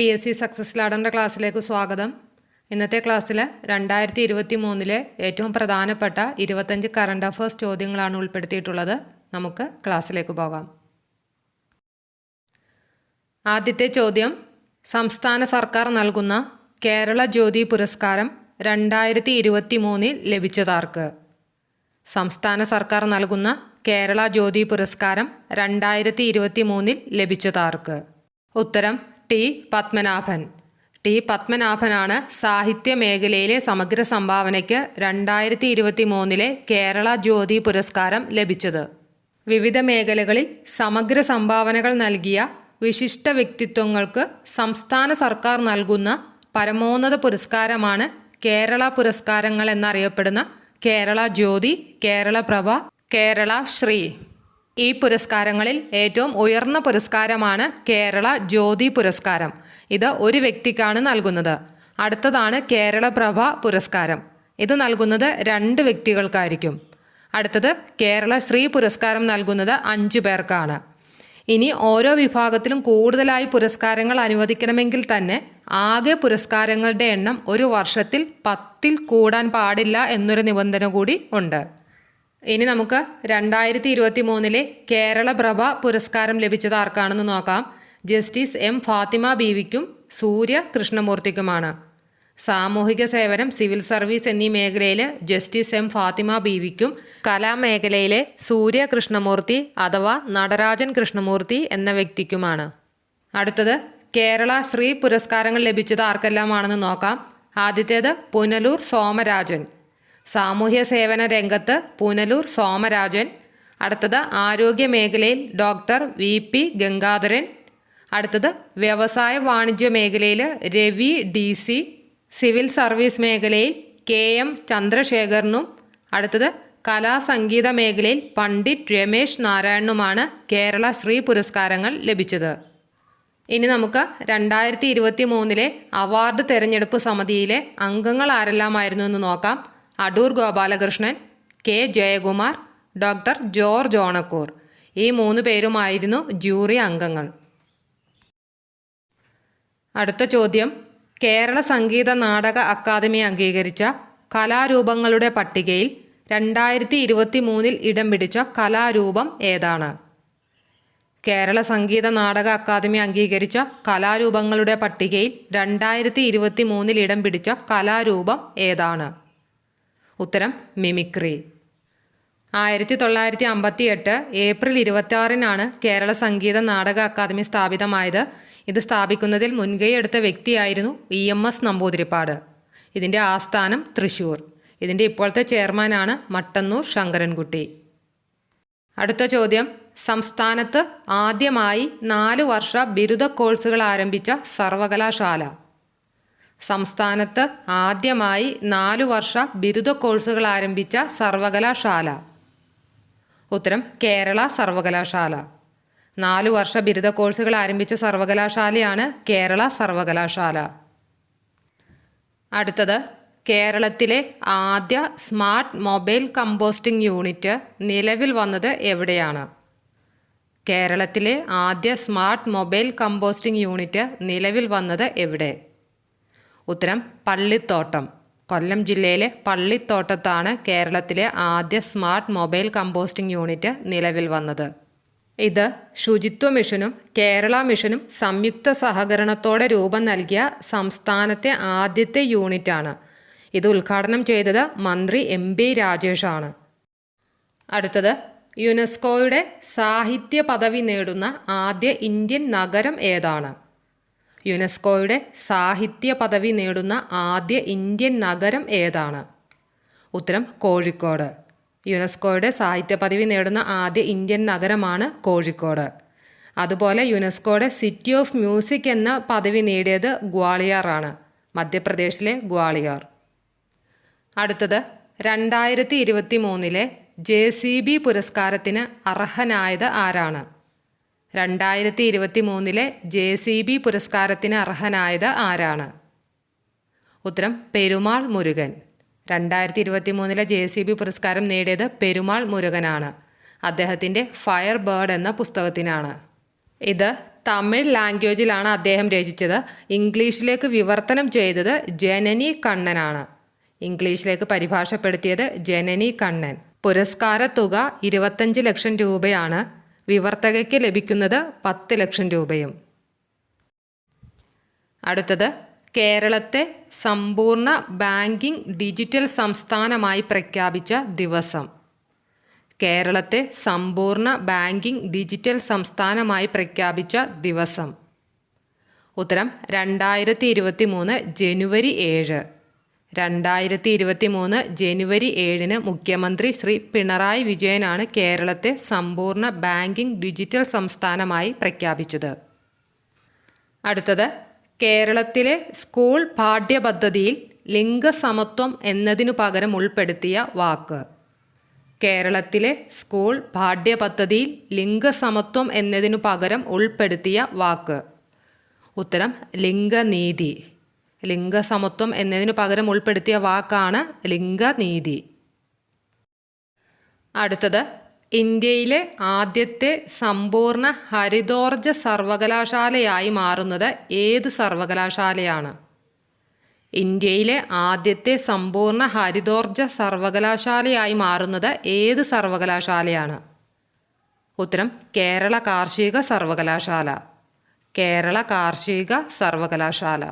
P S C success ലാഡറിന്റെ ക്ലാസ്സിലേക്ക് സ്വാഗതം. ഇന്നത്തെ ക്ലാസ്സിൽ രണ്ടായിരത്തി ഇരുപത്തി മൂന്നിലെ ഏറ്റവും പ്രധാനപ്പെട്ട ഇരുപത്തഞ്ച് കറണ്ട് അഫേഴ്സ് ചോദ്യങ്ങളാണ് ഉൾപ്പെടുത്തിയിട്ടുള്ളത്. നമുക്ക് ക്ലാസ്സിലേക്ക് പോകാം. ആദ്യത്തെ ചോദ്യം സംസ്ഥാന സർക്കാർ നൽകുന്ന കേരള ജ്യോതി പുരസ്കാരം രണ്ടായിരത്തി ഇരുപത്തി മൂന്നിൽ ലഭിച്ചതാർക്ക്? സംസ്ഥാന സർക്കാർ നൽകുന്ന കേരള ജ്യോതി പുരസ്കാരം രണ്ടായിരത്തി ഇരുപത്തി മൂന്നിൽ ലഭിച്ചതാർക്ക്? ഉത്തരം ടി പത്മനാഭൻ. ടി പത്മനാഭനാണ് സാഹിത്യ മേഖലയിലെ സമഗ്ര സംഭാവനയ്ക്ക് രണ്ടായിരത്തി ഇരുപത്തി മൂന്നിലെ കേരള ജ്യോതി പുരസ്കാരം ലഭിച്ചത്. വിവിധ മേഖലകളിൽ സമഗ്ര സംഭാവനകൾ നൽകിയ വിശിഷ്ട വ്യക്തിത്വങ്ങൾക്ക് സംസ്ഥാന സർക്കാർ നൽകുന്ന പരമോന്നത പുരസ്കാരമാണ് കേരള പുരസ്കാരങ്ങൾ എന്നറിയപ്പെടുന്ന കേരള ജ്യോതി കേരള പ്രഭ കേരള ശ്രീ. ഈ പുരസ്കാരങ്ങളിൽ ഏറ്റവും ഉയർന്ന പുരസ്കാരമാണ് കേരള ജ്യോതി പുരസ്കാരം. ഇത് ഒരു വ്യക്തിക്കാണ് നൽകുന്നത്. അടുത്തതാണ് കേരള പ്രഭ പുരസ്കാരം. ഇത് നൽകുന്നത് രണ്ട് വ്യക്തികൾക്കായിരിക്കും. അടുത്തത് കേരള ശ്രീ പുരസ്കാരം നൽകുന്നത് അഞ്ചു പേർക്കാണ്. ഇനി ഓരോ വിഭാഗത്തിലും കൂടുതലായി പുരസ്കാരങ്ങൾ അനുവദിക്കണമെങ്കിൽ തന്നെ ആകെ പുരസ്കാരങ്ങളുടെ എണ്ണം ഒരു വർഷത്തിൽ പത്തിൽ കൂടാൻ പാടില്ല എന്നൊരു നിബന്ധന കൂടി ഉണ്ട്. ഇനി നമുക്ക് രണ്ടായിരത്തി ഇരുപത്തി മൂന്നിലെ കേരള പ്രഭ പുരസ്കാരം ലഭിച്ചത് ആർക്കാണെന്ന് നോക്കാം. ജസ്റ്റിസ് എം ഫാത്തിമ ബീവിക്കും സൂര്യ കൃഷ്ണമൂർത്തിക്കുമാണ്. സാമൂഹിക സേവനം സിവിൽ സർവീസ് എന്നീ മേഖലയിൽ ജസ്റ്റിസ് എം ഫാത്തിമ ബീവിക്കും കലാമേഖലയിലെ സൂര്യ കൃഷ്ണമൂർത്തി അഥവാ നടരാജൻ കൃഷ്ണമൂർത്തി എന്ന വ്യക്തിക്കുമാണ്. അടുത്തത് കേരള ശ്രീ പുരസ്കാരങ്ങൾ ലഭിച്ചത് ആർക്കെല്ലാമാണെന്ന് നോക്കാം. ആദ്യത്തേത് പുനലൂർ സോമരാജൻ. സാമൂഹ്യ സേവന രംഗത്ത് പുനലൂർ സോമരാജൻ അടുത്തത് ആരോഗ്യ മേഖലയിൽ ഡോക്ടർ വി പി ഗംഗാധരൻ അടുത്തത് വ്യവസായ വാണിജ്യ മേഖലയിൽ Ravi D C civil service മേഖലയിൽ കെ എം ചന്ദ്രശേഖരനും അടുത്തത് കലാസംഗീത മേഖലയിൽ പണ്ഡിറ്റ് രമേശ് നാരായണനുമാണ് കേരള ശ്രീ പുരസ്കാരങ്ങൾ ലഭിച്ചത്. ഇനി നമുക്ക് രണ്ടായിരത്തി ഇരുപത്തി മൂന്നിലെ അവാർഡ് തെരഞ്ഞെടുപ്പ് സമിതിയിലെ അംഗങ്ങൾ ആരെല്ലാമായിരുന്നു എന്ന് നോക്കാം. Adoor Gopalakrishnan K Jayakumar doctor George Onakkoor. ഈ മൂന്ന് പേരുമായിരുന്നു ജൂറി അംഗങ്ങൾ. അടുത്ത ചോദ്യം. കേരള സംഗീത നാടക അക്കാദമി അംഗീകരിച്ച കലാരൂപങ്ങളുടെ പട്ടികയിൽ രണ്ടായിരത്തി ഇരുപത്തി മൂന്നിൽ ഇടം പിടിച്ച കലാരൂപം ഏതാണ്? കേരള സംഗീത നാടക അക്കാദമി അംഗീകരിച്ച കലാരൂപങ്ങളുടെ പട്ടികയിൽ രണ്ടായിരത്തി ഇരുപത്തി മൂന്നിൽ ഇടം പിടിച്ച കലാരൂപം ഏതാണ്? ഉത്തരം മിമിക്രി. ആയിരത്തി തൊള്ളായിരത്തി അമ്പത്തി എട്ട് ഏപ്രിൽ ഇരുപത്തി ആറിനാണ് കേരള സംഗീത നാടക അക്കാദമി സ്ഥാപിതമായത്. ഇത് സ്ഥാപിക്കുന്നതിൽ മുൻകൈ എടുത്ത വ്യക്തിയായിരുന്നു ഇ എം എസ് നമ്പൂതിരിപ്പാട്. ഇതിന്റെ ആസ്ഥാനം തൃശൂർ. ഇതിന്റെ ഇപ്പോഴത്തെ ചെയർമാനാണ് മട്ടന്നൂർ ശങ്കരൻകുട്ടി. അടുത്ത ചോദ്യം. സംസ്ഥാനത്ത് ആദ്യമായി നാല് വർഷ ബിരുദ കോഴ്സുകൾ ആരംഭിച്ച സർവകലാശാല. സംസ്ഥാനത്ത് ആദ്യമായി നാലു വർഷ ബിരുദ കോഴ്സുകൾ ആരംഭിച്ച സർവകലാശാല. ഉത്തരം കേരള സർവകലാശാല. നാലു വർഷ ബിരുദ കോഴ്സുകൾ ആരംഭിച്ച സർവകലാശാലയാണ് കേരള സർവകലാശാല. അടുത്തത് കേരളത്തിലെ ആദ്യ സ്മാർട്ട് മൊബൈൽ കമ്പോസ്റ്റിംഗ് യൂണിറ്റ് നിലവിൽ വന്നത് എവിടെയാണ്? കേരളത്തിലെ ആദ്യ സ്മാർട്ട് മൊബൈൽ കമ്പോസ്റ്റിംഗ് യൂണിറ്റ് നിലവിൽ വന്നത് എവിടെ? ഉത്തരം പള്ളിത്തോട്ടം. കൊല്ലം ജില്ലയിലെ പള്ളിത്തോട്ടത്താണ് കേരളത്തിലെ ആദ്യ സ്മാർട്ട് മൊബൈൽ കമ്പോസ്റ്റിംഗ് യൂണിറ്റ് നിലവിൽ വന്നത്. ഇത് ശുചിത്വ മിഷനും കേരള മിഷനും സംയുക്ത സഹകരണത്തോടെ രൂപം നൽകിയ സംസ്ഥാനത്തെ ആദ്യത്തെ യൂണിറ്റാണ്. ഇത് ഉദ്ഘാടനം ചെയ്തത് മന്ത്രി എം ബി രാജേഷാണ്. അടുത്തത് യുനെസ്കോയുടെ സാഹിത്യ പദവി നേടുന്ന ആദ്യ ഇന്ത്യൻ നഗരം ഏതാണ്? യുനെസ്കോയുടെ സാഹിത്യ പദവി നേടുന്ന ആദ്യ ഇന്ത്യൻ നഗരം ഏതാണ്? ഉത്തരം കോഴിക്കോട്. യുനെസ്കോയുടെ സാഹിത്യ പദവി നേടുന്ന ആദ്യ ഇന്ത്യൻ നഗരമാണ് കോഴിക്കോട്. അതുപോലെ യുനെസ്കോയുടെ സിറ്റി ഓഫ് മ്യൂസിക് എന്ന പദവി നേടിയത് ഗ്വാളിയാറാണ്. മധ്യപ്രദേശിലെ ഗ്വാളിയാർ. അടുത്തത് രണ്ടായിരത്തി ഇരുപത്തി മൂന്നിലെ ജെ സി ബി പുരസ്കാരത്തിന് അർഹനായത് ആരാണ്? രണ്ടായിരത്തി ഇരുപത്തി മൂന്നിലെ ജെ സി ബി പുരസ്കാരത്തിന് അർഹനായത് ആരാണ്? ഉത്തരം പെരുമാൾ മുരുകൻ. രണ്ടായിരത്തി ഇരുപത്തി മൂന്നിലെ ജെ സി ബി പുരസ്കാരം നേടിയത് പെരുമാൾ മുരുകനാണ്. അദ്ദേഹത്തിന്റെ ഫയർ ബേർഡ് എന്ന പുസ്തകത്തിനാണ്. ഇത് തമിഴ് ലാംഗ്വേജിലാണ് അദ്ദേഹം രചിച്ചത്. ഇംഗ്ലീഷിലേക്ക് വിവർത്തനം ചെയ്തത് ജനനി കണ്ണനാണ്. ഇംഗ്ലീഷിലേക്ക് പരിഭാഷപ്പെടുത്തിയത് ജനനി കണ്ണൻ. പുരസ്കാര തുക ഇരുപത്തഞ്ച് ലക്ഷം രൂപയാണ്. വിവർത്തകയ്ക്ക് ലഭിക്കുന്നത് പത്ത് ലക്ഷം രൂപയും. അടുത്തത് കേരളത്തെ സമ്പൂർണ ബാങ്കിംഗ് ഡിജിറ്റൽ സംസ്ഥാനമായി പ്രഖ്യാപിച്ച ദിവസം. കേരളത്തെ സമ്പൂർണ ബാങ്കിംഗ് ഡിജിറ്റൽ സംസ്ഥാനമായി പ്രഖ്യാപിച്ച ദിവസം. ഉത്തരം രണ്ടായിരത്തി ഇരുപത്തി മൂന്ന് ജനുവരി ഏഴ്. രണ്ടായിരത്തി ഇരുപത്തി മൂന്ന് ജനുവരി ഏഴിന് മുഖ്യമന്ത്രി ശ്രീ പിണറായി വിജയനാണ് കേരളത്തെ സമ്പൂർണ ബാങ്കിംഗ് ഡിജിറ്റൽ സംസ്ഥാനമായി പ്രഖ്യാപിച്ചത്. അടുത്തത് കേരളത്തിലെ സ്കൂൾ പാഠ്യപദ്ധതിയിൽ ലിംഗസമത്വം എന്നതിനു പകരം ഉൾപ്പെടുത്തിയ വാക്ക്. കേരളത്തിലെ സ്കൂൾ പാഠ്യപദ്ധതിയിൽ ലിംഗസമത്വം എന്നതിനു പകരം ഉൾപ്പെടുത്തിയ വാക്ക്. ഉത്തരം ലിംഗനീതി. ലിംഗസമത്വം എന്നതിനു പകരം ഉൾപ്പെടുത്തിയ വാക്കാണ് ലിംഗനീതി. അടുത്തത് ഇന്ത്യയിലെ ആദ്യത്തെ സമ്പൂർണ ഹരിതോർജ സർവകലാശാലയായി മാറുന്നത് ഏത് സർവകലാശാലയാണ്? ഇന്ത്യയിലെ ആദ്യത്തെ സമ്പൂർണ ഹരിതോർജ സർവകലാശാലയായി മാറുന്നത് ഏത് സർവകലാശാലയാണ്? ഉത്തരം കേരള കാർഷിക സർവകലാശാല. കേരള കാർഷിക സർവകലാശാല.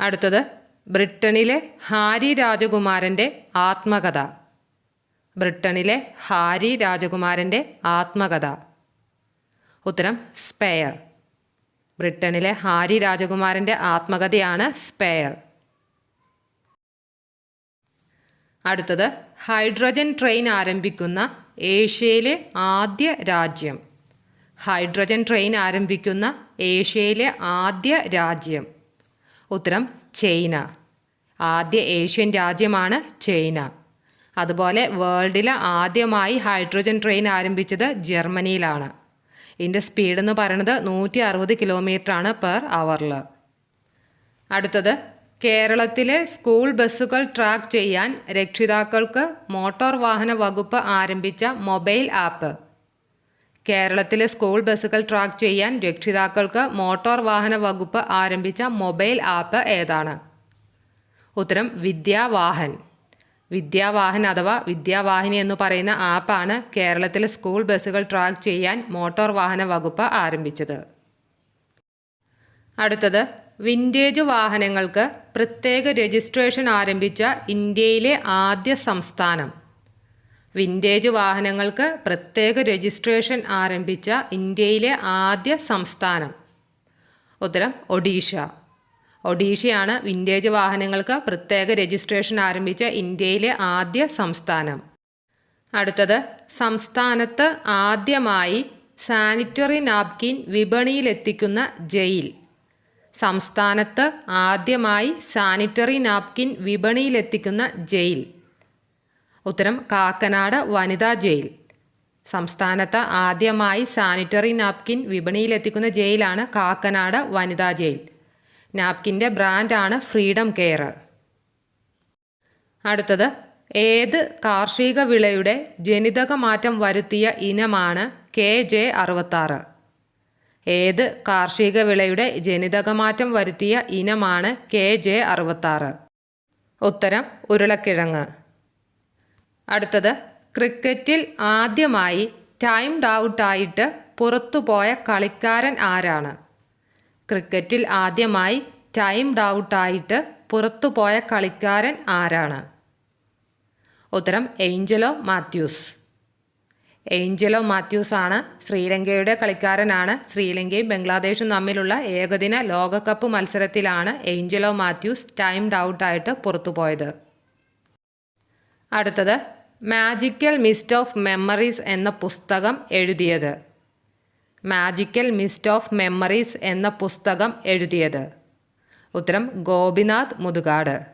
അടുത്തത് ബ്രിട്ടനിലെ ഹാരി രാജകുമാരന്റെ ആത്മകഥ. ബ്രിട്ടനിലെ ഹാരി രാജകുമാരന്റെ ആത്മകഥ. ഉത്തരം സ്പെയർ. ബ്രിട്ടനിലെ ഹാരി രാജകുമാരന്റെ ആത്മകഥയാണ് സ്പെയർ. അടുത്തത് ഹൈഡ്രജൻ ട്രെയിൻ ആരംഭിക്കുന്ന ഏഷ്യയിലെ ആദ്യ രാജ്യം. ഹൈഡ്രജൻ ട്രെയിൻ ആരംഭിക്കുന്ന ഏഷ്യയിലെ ആദ്യ രാജ്യം. ഉത്തരം ചൈന. ആദ്യ ഏഷ്യൻ രാജ്യമാണ് ചൈന. അതുപോലെ വേൾഡിലെ ആദ്യമായി ഹൈഡ്രോജൻ ട്രെയിൻ ആരംഭിച്ചത് ജർമ്മനിയിലാണ്. ഇതിന്റെ സ്പീഡ് എന്ന് പറയുന്നത് നൂറ്റി അറുപത് കിലോമീറ്ററാണ് പെർ അവറിൽ. അടുത്തത് കേരളത്തിലെ സ്കൂൾ ബസ്സുകൾ ട്രാക്ക് ചെയ്യാൻ രക്ഷിതാക്കൾക്ക് മോട്ടോർ വാഹന വകുപ്പ് ആരംഭിച്ച മൊബൈൽ ആപ്പ്. കേരളത്തിലെ സ്കൂൾ ബസ്സുകൾ ട്രാക്ക് ചെയ്യാൻ രക്ഷിതാക്കൾക്ക് മോട്ടോർ വാഹന വകുപ്പ് ആരംഭിച്ച മൊബൈൽ ആപ്പ് ഏതാണ്? ഉത്തരം വിദ്യാവാഹൻ. വിദ്യാവാഹൻ അഥവാ വിദ്യാവാഹിനി എന്ന് പറയുന്ന ആപ്പാണ് കേരളത്തിലെ സ്കൂൾ ബസ്സുകൾ ട്രാക്ക് ചെയ്യാൻ മോട്ടോർ വാഹന വകുപ്പ് ആരംഭിച്ചത്. അടുത്തത് വിന്റേജ് വാഹനങ്ങൾക്ക് പ്രത്യേക രജിസ്ട്രേഷൻ ആരംഭിച്ച ഇന്ത്യയിലെ ആദ്യ സംസ്ഥാനം. വിന്റേജ് വാഹനങ്ങൾക്ക് പ്രത്യേക രജിസ്ട്രേഷൻ ആരംഭിച്ച ഇന്ത്യയിലെ ആദ്യ സംസ്ഥാനം. ഉത്തരം ഒഡീഷ. ഒഡീഷയാണ് വിന്റേജ് വാഹനങ്ങൾക്ക് പ്രത്യേക രജിസ്ട്രേഷൻ ആരംഭിച്ച ഇന്ത്യയിലെ ആദ്യ സംസ്ഥാനം. അടുത്തത് സംസ്ഥാനത്ത് ആദ്യമായി സാനിറ്ററി നാപ്കിൻ വിപണിയിലെത്തിക്കുന്ന ജയിൽ. സംസ്ഥാനത്ത് ആദ്യമായി സാനിറ്ററി നാപ്കിൻ വിപണിയിലെത്തിക്കുന്ന ജയിൽ. ഉത്തരം കാക്കനാട് വനിതാ ജയിൽ. സംസ്ഥാനത്ത് ആദ്യമായി സാനിറ്ററി നാപ്കിൻ വിപണിയിലെത്തിക്കുന്ന ജയിലാണ് കാക്കനാട് വനിതാ ജയിൽ. നാപ്കിന്റെ ബ്രാൻഡാണ് ഫ്രീഡം കെയർ. അടുത്തത് ഏത് കാർഷിക വിളയുടെ ജനിതക മാറ്റം വരുത്തിയ ഇനമാണ് കെ ജെ അറുപത്താറ്? ഏത് കാർഷിക വിളയുടെ ജനിതക മാറ്റം വരുത്തിയ ഇനമാണ് കെ ജെ അറുപത്താറ്? ഉത്തരം ഉരുളക്കിഴങ്ങ്. അടുത്തത് ക്രിക്കറ്റിൽ ആദ്യമായി ടൈംഡ് ഔട്ടായിട്ട് പുറത്തുപോയ കളിക്കാരൻ ആരാണ്? ക്രിക്കറ്റിൽ ആദ്യമായി ടൈംഡ് ഔട്ടായിട്ട് പുറത്തുപോയ കളിക്കാരൻ ആരാണ്? ഉത്തരം ഏഞ്ചലോ മാത്യൂസ്. ഏഞ്ചലോ മാത്യൂസ് ആണ് ശ്രീലങ്കയുടെ കളിക്കാരനാണ്. ശ്രീലങ്കയും ബംഗ്ലാദേശും തമ്മിലുള്ള ഏകദിന ലോകകപ്പ് മത്സരത്തിലാണ് ഏഞ്ചലോ മാത്യൂസ് ടൈംഡ് ഔട്ടായിട്ട് പുറത്തുപോയത്. അടുത്തത് മാജിക്കൽ മിസ്റ്റ് ഓഫ് മെമ്മറീസ് എന്ന പുസ്തകം എഴുതിയത്. മാജിക്കൽ മിസ്റ്റ് ഓഫ് മെമ്മറീസ് എന്ന പുസ്തകം എഴുതിയത്. ഉത്തരം ഗോപിനാഥ് മുതുകാട്.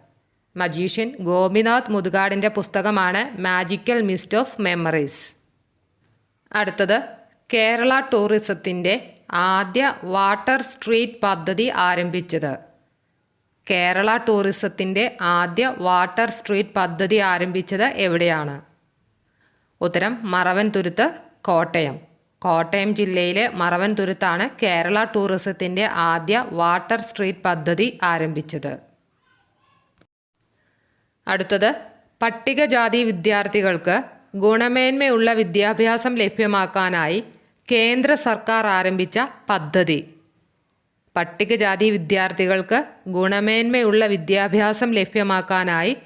മജീഷ്യൻ ഗോപിനാഥ് മുതുകാടിന്റെ പുസ്തകമാണ് മാജിക്കൽ മിസ്റ്റ് ഓഫ് മെമ്മറീസ് അടുത്തത് കേരള ടൂറിസത്തിന്റെ ആദ്യ വാട്ടർ സ്ട്രീറ്റ് പദ്ധതി ആരംഭിച്ചത്. കേരള ടൂറിസത്തിന്റെ ആദ്യ വാട്ടർ സ്ട്രീറ്റ് പദ്ധതി ആരംഭിച്ചത് എവിടെയാണ്? ഉത്തരം മറവൻതുരുത്ത് കോട്ടയം. കോട്ടയം ജില്ലയിലെ മറവൻതുരുത്താണ് കേരള ടൂറിസത്തിന്റെ ആദ്യ വാട്ടർ സ്ട്രീറ്റ് പദ്ധതി ആരംഭിച്ചത്. അടുത്തത് പട്ടികജാതി വിദ്യാർത്ഥികൾക്ക് ഗുണമേന്മയുള്ള വിദ്യാഭ്യാസം ലഭ്യമാക്കാനായി കേന്ദ്ര സർക്കാർ ആരംഭിച്ച പദ്ധതി. പട്ടികജാതി വിദ്യാർത്ഥികൾക്ക് ഗുണമേന്മയുള്ള വിദ്യാഭ്യാസം ലഭ്യമാക്കാനായി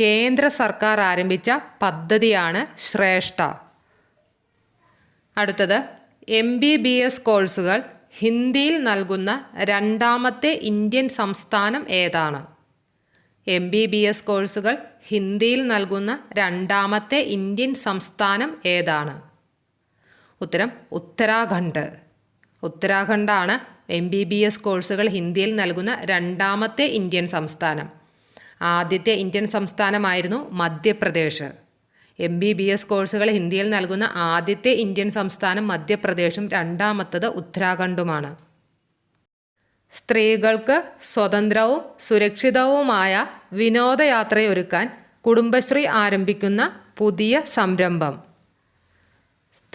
കേന്ദ്ര സർക്കാർ ആരംഭിച്ച പദ്ധതിയാണ് ശ്രേഷ്ഠ. അടുത്തത് എം ബി ബി എസ് കോഴ്സുകൾ ഹിന്ദിയിൽ നൽകുന്ന രണ്ടാമത്തെ ഇന്ത്യൻ സംസ്ഥാനം ഏതാണ്? എം ബി ബി എസ് കോഴ്സുകൾ ഹിന്ദിയിൽ നൽകുന്ന രണ്ടാമത്തെ ഇന്ത്യൻ സംസ്ഥാനം ഏതാണ്? ഉത്തരം ഉത്തരാഖണ്ഡ്. ഉത്തരാഖണ്ഡാണ് എം ബി ബി എസ് കോഴ്സുകൾ ഹിന്ദിയിൽ നൽകുന്ന രണ്ടാമത്തെ ഇന്ത്യൻ സംസ്ഥാനം. ആദ്യത്തെ Indian സംസ്ഥാനമായിരുന്നു Madhya Pradesh. M B B S കോഴ്സുകൾ ഹിന്ദിയിൽ നൽകുന്ന ആദ്യത്തെ ഇന്ത്യൻ സംസ്ഥാനം മധ്യപ്രദേശും രണ്ടാമത്തത് ഉത്തരാഖണ്ഡുമാണ്. സ്ത്രീകൾക്ക് സ്വതന്ത്രവും സുരക്ഷിതവുമായ വിനോദയാത്രയൊരുക്കാൻ കുടുംബശ്രീ ആരംഭിക്കുന്ന പുതിയ സംരംഭം.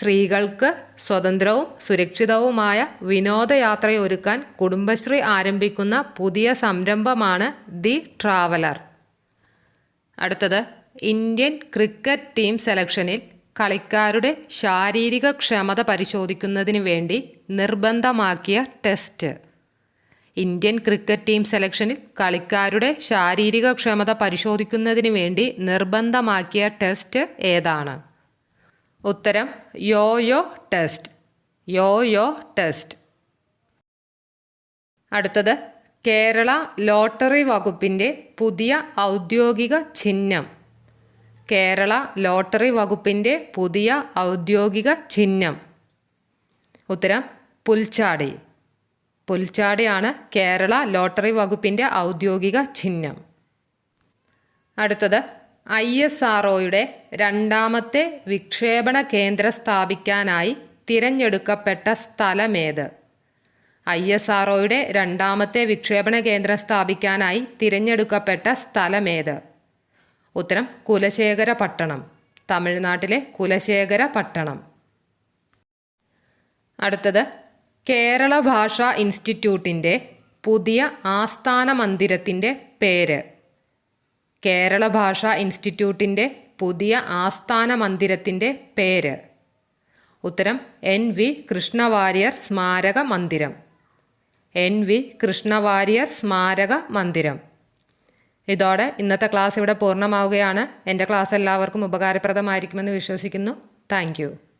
സ്ത്രീകൾക്ക് സ്വതന്ത്രവും സുരക്ഷിതവുമായ വിനോദയാത്രയൊരുക്കാൻ കുടുംബശ്രീ ആരംഭിക്കുന്ന പുതിയ സംരംഭമാണ് ദി ട്രാവലർ. അടുത്തത് ഇന്ത്യൻ ക്രിക്കറ്റ് ടീം സെലക്ഷനിൽ കളിക്കാരുടെ ശാരീരിക ക്ഷമത പരിശോധിക്കുന്നതിന് വേണ്ടി നിർബന്ധമാക്കിയ ടെസ്റ്റ്. ഇന്ത്യൻ ക്രിക്കറ്റ് ടീം സെലക്ഷനിൽ കളിക്കാരുടെ ശാരീരിക ക്ഷമത പരിശോധിക്കുന്നതിന് വേണ്ടി നിർബന്ധമാക്കിയ ടെസ്റ്റ് ഏതാണ്? ഉത്തരം യോയോ ടെസ്റ്റ്. Yo-yo test. അടുത്തത് കേരള ലോട്ടറി വകുപ്പിന്റെ പുതിയ ഔദ്യോഗിക ചിഹ്നം. കേരള ലോട്ടറി വകുപ്പിന്റെ പുതിയ ഔദ്യോഗിക ചിഹ്നം. ഉത്തരം പുൽച്ചാടി. പുൽച്ചാടിയാണ് കേരള ലോട്ടറി വകുപ്പിന്റെ ഔദ്യോഗിക ചിഹ്നം. അടുത്തത് ഐ എസ് ആർ രണ്ടാമത്തെ വിക്ഷേപണ കേന്ദ്രം സ്ഥാപിക്കാനായി തിരഞ്ഞെടുക്കപ്പെട്ട സ്ഥലമേത്? ഐ എസ് ആർ രണ്ടാമത്തെ വിക്ഷേപണ കേന്ദ്രം സ്ഥാപിക്കാനായി തിരഞ്ഞെടുക്കപ്പെട്ട സ്ഥലമേത്? ഉത്തരം കുലശേഖര പട്ടണം തമിഴ്നാട്ടിലെ കുലശേഖര പട്ടണം അടുത്തത് കേരള ഭാഷാ ഇൻസ്റ്റിറ്റ്യൂട്ടിന്റെ പുതിയ ആസ്ഥാന മന്ദിരത്തിന്റെ പേര്. കേരള ഭാഷാ ഇൻസ്റ്റിറ്റ്യൂട്ടിന്റെ പുതിയ ആസ്ഥാന മന്ദിരത്തിന്റെ പേര്. ഉത്തരം എൻ വി കൃഷ്ണവാര്യർ സ്മാരക മന്ദിരം. എൻ വി കൃഷ്ണവാര്യർ സ്മാരക മന്ദിരം. ഇതോടെ ഇന്നത്തെ ക്ലാസ് ഇവിടെ പൂർണമാവുകയാണ്. എന്റെ ക്ലാസ് എല്ലാവർക്കും ഉപകാരപ്രദമായിരിക്കുമെന്ന് വിശ്വസിക്കുന്നു. താങ്ക്